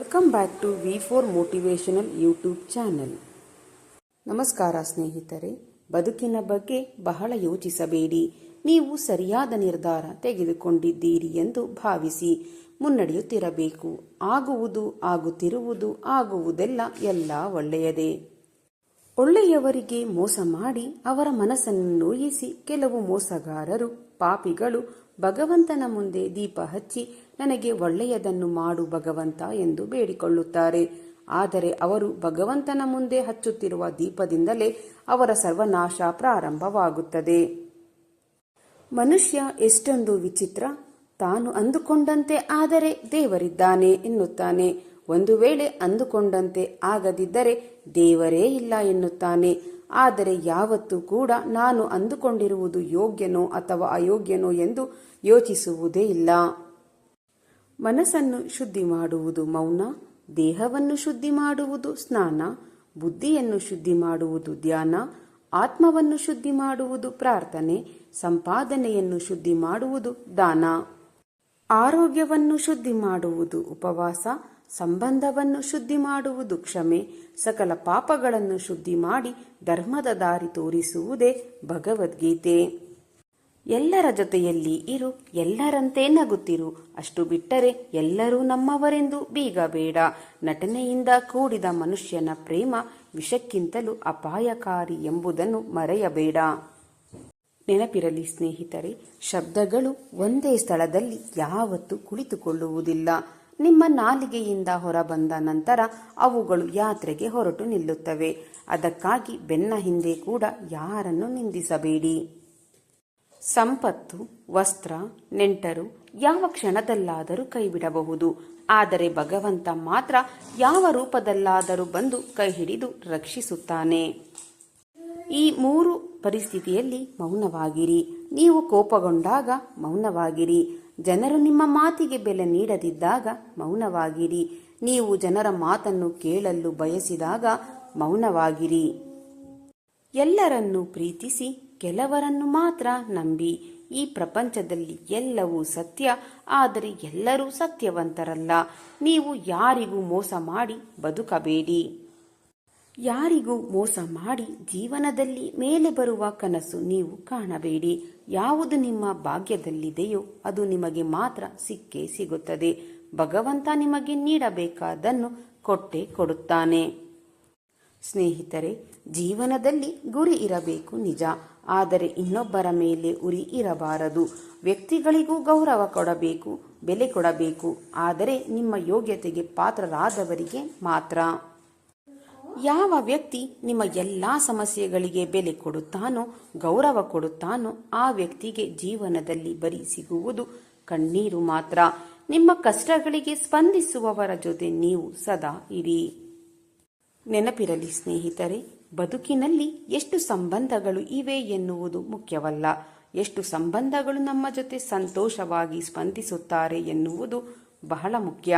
Welcome back to V four motivational YouTube channel ನಮಸ್ಕಾರ ಸ್ನೇಹಿತರೆ, ಬದುಕಿನ ಬಗ್ಗೆ ಬಹಳ ಯೋಚಿಸಬೇಡಿ. ನೀವು ಸರಿಯಾದ ನಿರ್ಧಾರ ತೆಗೆದುಕೊಂಡಿದ್ದೀರಿ ಎಂದು ಭಾವಿಸಿ ಮುನ್ನಡೆಯುತ್ತಿರಬೇಕು. ಆಗುವುದು, ಆಗುತ್ತಿರುವುದು, ಆಗುವುದೆಲ್ಲ ಎಲ್ಲ ಒಳ್ಳೆಯದೇ. ಒಳ್ಳೆಯವರಿಗೆ ಮೋಸ ಮಾಡಿ ಅವರ ಮನಸ್ಸನ್ನು ನೋಯಿಸಿ ಕೆಲವು ಮೋಸಗಾರರು, ಪಾಪಿಗಳು ಭಗವಂತನ ಮುಂದೆ ದೀಪ ಹಚ್ಚಿ ನನಗೆ ಒಳ್ಳೆಯದನ್ನು ಮಾಡು ಭಗವಂತ ಎಂದು ಬೇಡಿಕೊಳ್ಳುತ್ತಾರೆ. ಆದರೆ ಅವರು ಭಗವಂತನ ಮುಂದೆ ಹಚ್ಚುತ್ತಿರುವ ದೀಪದಿಂದಲೇ ಅವರ ಸರ್ವನಾಶ ಪ್ರಾರಂಭವಾಗುತ್ತದೆ. ಮನುಷ್ಯ ಎಷ್ಟೊಂದು ವಿಚಿತ್ರ, ತಾನು ಅಂದುಕೊಂಡಂತೆ ಆದರೆ ದೇವರಿದ್ದಾನೆ ಎನ್ನುತ್ತಾನೆ. ಒಂದು ವೇಳೆ ಅಂದುಕೊಂಡಂತೆ ಆಗದಿದ್ದರೆ ದೇವರೇ ಇಲ್ಲ ಎನ್ನುತ್ತಾನೆ. ಆದರೆ ಯಾವತ್ತೂ ಕೂಡ ನಾನು ಅಂದುಕೊಂಡಿರುವುದು ಯೋಗ್ಯನೋ ಅಥವಾ ಅಯೋಗ್ಯನೋ ಎಂದು ಯೋಚಿಸುವುದೇ ಇಲ್ಲ. ಮನಸ್ಸನ್ನು ಶುದ್ಧಿ ಮಾಡುವುದು ಮೌನ, ದೇಹವನ್ನು ಶುದ್ಧಿ ಮಾಡುವುದು ಸ್ನಾನ, ಬುದ್ಧಿಯನ್ನು ಶುದ್ಧಿ ಮಾಡುವುದು ಧ್ಯಾನ, ಆತ್ಮವನ್ನು ಶುದ್ಧಿ ಮಾಡುವುದು ಪ್ರಾರ್ಥನೆ, ಸಂಪಾದನೆಯನ್ನು ಶುದ್ಧಿ ಮಾಡುವುದು ದಾನ. ಆರೋಗ್ಯವನ್ನು ಶುದ್ಧಿ ಮಾಡುವುದು ಉಪವಾಸ ಸಂಬಂಧವನ್ನು ಶುದ್ಧಿ ಮಾಡುವುದು ಕ್ಷಮೆ ಸಕಲ ಪಾಪಗಳನ್ನು ಶುದ್ಧಿ ಮಾಡಿ ಧರ್ಮದ ದಾರಿ ತೋರಿಸುವುದೇ ಭಗವದ್ಗೀತೆ. ಎಲ್ಲರ ಜೊತೆಯಲ್ಲಿ ಇರು, ಎಲ್ಲರಂತೆ ನಗುತ್ತಿರು. ಅಷ್ಟು ಬಿಟ್ಟರೆ ಎಲ್ಲರೂ ನಮ್ಮವರೆಂದು ಬೀಗ ಬೇಡ ನಟನೆಯಿಂದ ಕೂಡಿದ ಮನುಷ್ಯನ ಪ್ರೇಮ ವಿಷಕ್ಕಿಂತಲೂ ಅಪಾಯಕಾರಿ ಎಂಬುದನ್ನು ಮರೆಯಬೇಡ. ನೆನಪಿರಲಿ ಸ್ನೇಹಿತರೆ, ಶಬ್ದಗಳು ಒಂದೇ ಸ್ಥಳದಲ್ಲಿ ಯಾವತ್ತೂ ಕುಳಿತುಕೊಳ್ಳುವುದಿಲ್ಲ. ನಿಮ್ಮ ನಾಲಿಗೆಯಿಂದ ಹೊರಬಂದ ನಂತರ ಅವುಗಳು ಯಾತ್ರೆಗೆ ಹೊರಟು ನಿಲ್ಲುತ್ತವೆ. ಅದಕ್ಕಾಗಿ ಬೆನ್ನ ಹಿಂದೆ ಕೂಡ ಯಾರನ್ನು ನಿಂದಿಸಬೇಡಿ. ಸಂಪತ್ತು, ವಸ್ತ್ರ, ನೆಂಟರು ಯಾವ ಕ್ಷಣದಲ್ಲಾದರೂ ಕೈಬಿಡಬಹುದು. ಆದರೆ ಭಗವಂತ ಮಾತ್ರ ಯಾವ ರೂಪದಲ್ಲಾದರೂ ಬಂದು ಕೈ ಹಿಡಿದು ರಕ್ಷಿಸುತ್ತಾನೆ. ಈ ಮೂರು ಪರಿಸ್ಥಿತಿಯಲ್ಲಿ ಮೌನವಾಗಿರಿ. ನೀವು ಕೋಪಗೊಂಡಾಗ ಮೌನವಾಗಿರಿ. ಜನರು ನಿಮ್ಮ ಮಾತಿಗೆ ಬೆಲೆ ನೀಡದಿದ್ದಾಗ ಮೌನವಾಗಿರಿ. ನೀವು ಜನರ ಮಾತನ್ನು ಕೇಳಲು ಬಯಸಿದಾಗ ಮೌನವಾಗಿರಿ. ಎಲ್ಲರನ್ನೂ ಪ್ರೀತಿಸಿ ಕೆಲವರನ್ನು ಮಾತ್ರ ನಂಬಿ. ಈ ಪ್ರಪಂಚದಲ್ಲಿ ಎಲ್ಲವೂ ಸತ್ಯ, ಆದರೆ ಎಲ್ಲರೂ ಸತ್ಯವಂತರಲ್ಲ. ನೀವು ಯಾರಿಗೂ ಮೋಸ ಮಾಡಿ ಬದುಕಬೇಡಿ. ಯಾರಿಗೂ ಮೋಸ ಮಾಡಿ ಜೀವನದಲ್ಲಿ ಮೇಲೆ ಬರುವ ಕನಸು ನೀವು ಕಾಣಬೇಡಿ. ಯಾವುದು ನಿಮ್ಮ ಭಾಗ್ಯದಲ್ಲಿದೆಯೋ ಅದು ನಿಮಗೆ ಮಾತ್ರ ಸಿಕ್ಕೇ ಸಿಗುತ್ತದೆ. ಭಗವಂತ ನಿಮಗೆ ನೀಡಬೇಕಾದನ್ನು ಕೊಟ್ಟೆ ಕೊಡುತ್ತಾನೆ. ಸ್ನೇಹಿತರೆ, ಜೀವನದಲ್ಲಿ ಗುರಿ ಇರಬೇಕು ನಿಜ. ಆದರೆ ಇನ್ನೊಬ್ಬರ ಮೇಲೆ ಉರಿ ಇರಬಾರದು. ವ್ಯಕ್ತಿಗಳಿಗೂ ಗೌರವ ಕೊಡಬೇಕು, ಬೆಲೆ ಕೊಡಬೇಕು. ಆದರೆ ನಿಮ್ಮ ಯೋಗ್ಯತೆಗೆ ಪಾತ್ರರಾದವರಿಗೆ ಮಾತ್ರ. ಯಾವ ವ್ಯಕ್ತಿ ನಿಮ್ಮ ಎಲ್ಲ ಸಮಸ್ಯೆಗಳಿಗೆ ಬೆಲೆ ಕೊಡುತ್ತಾನೋ, ಗೌರವ ಕೊಡುತ್ತಾನೋ, ಆ ವ್ಯಕ್ತಿಗೆ ಜೀವನದಲ್ಲಿ ಬರಿ ಸಿಗುವುದು ಕಣ್ಣೀರು ಮಾತ್ರ. ನಿಮ್ಮ ಕಷ್ಟಗಳಿಗೆ ಸ್ಪಂದಿಸುವವರ ಜೊತೆ ನೀವು ಸದಾ ಇರಿ. ನೆನಪಿರಲಿ ಸ್ನೇಹಿತರೆ, ಬದುಕಿನಲ್ಲಿ ಎಷ್ಟು ಸಂಬಂಧಗಳು ಇವೆ ಎನ್ನುವುದು ಮುಖ್ಯವಲ್ಲ. ಎಷ್ಟು ಸಂಬಂಧಗಳು ನಮ್ಮ ಜೊತೆ ಸಂತೋಷವಾಗಿ ಸ್ಪಂದಿಸುತ್ತಾರೆ ಎನ್ನುವುದು ಬಹಳ ಮುಖ್ಯ.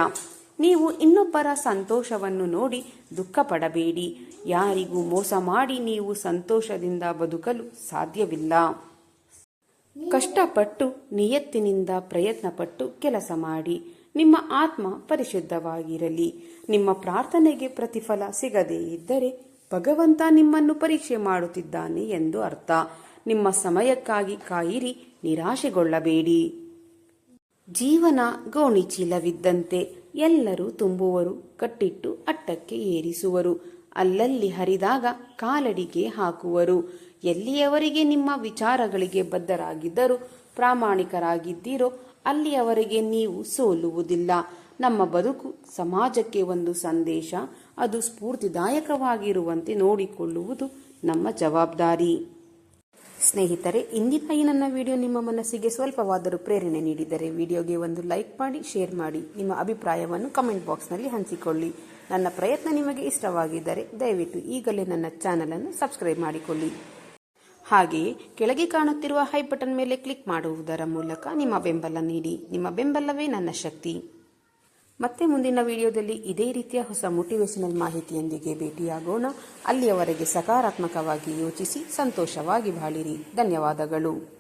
ನೀವು ಇನ್ನೊಬ್ಬರ ಸಂತೋಷವನ್ನು ನೋಡಿ ದುಃಖ ಪಡಬೇಡಿ ಯಾರಿಗೂ ಮೋಸ ಮಾಡಿ ನೀವು ಸಂತೋಷದಿಂದ ಬದುಕಲು ಸಾಧ್ಯವಿಲ್ಲ. ಕಷ್ಟಪಟ್ಟು, ನಿಯತ್ತಿನಿಂದ ಪ್ರಯತ್ನಪಟ್ಟು ಕೆಲಸ ಮಾಡಿ. ನಿಮ್ಮ ಆತ್ಮ ಪರಿಶುದ್ಧವಾಗಿರಲಿ. ನಿಮ್ಮ ಪ್ರಾರ್ಥನೆಗೆ ಪ್ರತಿಫಲ ಸಿಗದೇ ಇದ್ದರೆ ಭಗವಂತ ನಿಮ್ಮನ್ನು ಪರೀಕ್ಷೆ ಮಾಡುತ್ತಿದ್ದಾನೆ ಎಂದು ಅರ್ಥ. ನಿಮ್ಮ ಸಮಯಕ್ಕಾಗಿ ಕಾಯಿರಿ, ನಿರಾಶೆಗೊಳ್ಳಬೇಡಿ. ಜೀವನ ಗೋಣಿ ಚೀಲವಿದ್ದಂತೆ ಎಲ್ಲರೂ ತುಂಬುವರು, ಕಟ್ಟಿಟ್ಟು ಅಟ್ಟಕ್ಕೆ ಏರಿಸುವರು. ಅಲ್ಲಲ್ಲಿ ಹರಿದಾಗ ಕಾಲಡಿಗೆ ಹಾಕುವರು. ಎಲ್ಲಿಯವರಿಗೆ ನಿಮ್ಮ ವಿಚಾರಗಳಿಗೆ ಬದ್ಧರಾಗಿದ್ದರೂ, ಪ್ರಾಮಾಣಿಕರಾಗಿದ್ದೀರೋ, ಅಲ್ಲಿಯವರೆಗೆ ನೀವು ಸೋಲುವುದಿಲ್ಲ. ನಮ್ಮ ಬದುಕು ಸಮಾಜಕ್ಕೆ ಒಂದು ಸಂದೇಶ, ಅದು ಸ್ಫೂರ್ತಿದಾಯಕವಾಗಿರುವಂತೆ ನೋಡಿಕೊಳ್ಳುವುದು ನಮ್ಮ ಜವಾಬ್ದಾರಿ. ಸ್ನೇಹಿತರೆ, ಇಂದಿನ ಈ ನನ್ನ ವಿಡಿಯೋ ನಿಮ್ಮ ಮನಸ್ಸಿಗೆ ಸ್ವಲ್ಪವಾದರೂ ಪ್ರೇರಣೆ ನೀಡಿದರೆ ವಿಡಿಯೋಗೆ ಒಂದು ಲೈಕ್ ಮಾಡಿ, ಶೇರ್ ಮಾಡಿ. ನಿಮ್ಮ ಅಭಿಪ್ರಾಯವನ್ನು ಕಮೆಂಟ್ ಬಾಕ್ಸ್ನಲ್ಲಿ ಹಂಚಿಕೊಳ್ಳಿ. ನನ್ನ ಪ್ರಯತ್ನ ನಿಮಗೆ ಇಷ್ಟವಾಗಿದ್ದರೆ ದಯವಿಟ್ಟು ಈಗಲೇ ನನ್ನ ಚಾನಲನ್ನು ಸಬ್ಸ್ಕ್ರೈಬ್ ಮಾಡಿಕೊಳ್ಳಿ. ಹಾಗೆಯೇ, ಕೆಳಗೆ ಕಾಣುತ್ತಿರುವ ಹೈ ಬಟನ್ ಮೇಲೆ ಕ್ಲಿಕ್ ಮಾಡುವುದರ ಮೂಲಕ ನಿಮ್ಮ ಬೆಂಬಲ ನೀಡಿ. ನಿಮ್ಮ ಬೆಂಬಲವೇ ನನ್ನ ಶಕ್ತಿ. ಮತ್ತೆ ಮುಂದಿನ ವಿಡಿಯೋದಲ್ಲಿ ಇದೇ ರೀತಿಯ ಹೊಸ ಮೋಟಿವೇಶನಲ್ ಮಾಹಿತಿಯೊಂದಿಗೆ ಭೇಟಿಯಾಗೋಣ. ಅಲ್ಲಿಯವರೆಗೆ ಸಕಾರಾತ್ಮಕವಾಗಿ ಯೋಚಿಸಿ, ಸಂತೋಷವಾಗಿ ಬಾಳಿರಿ. ಧನ್ಯವಾದಗಳು.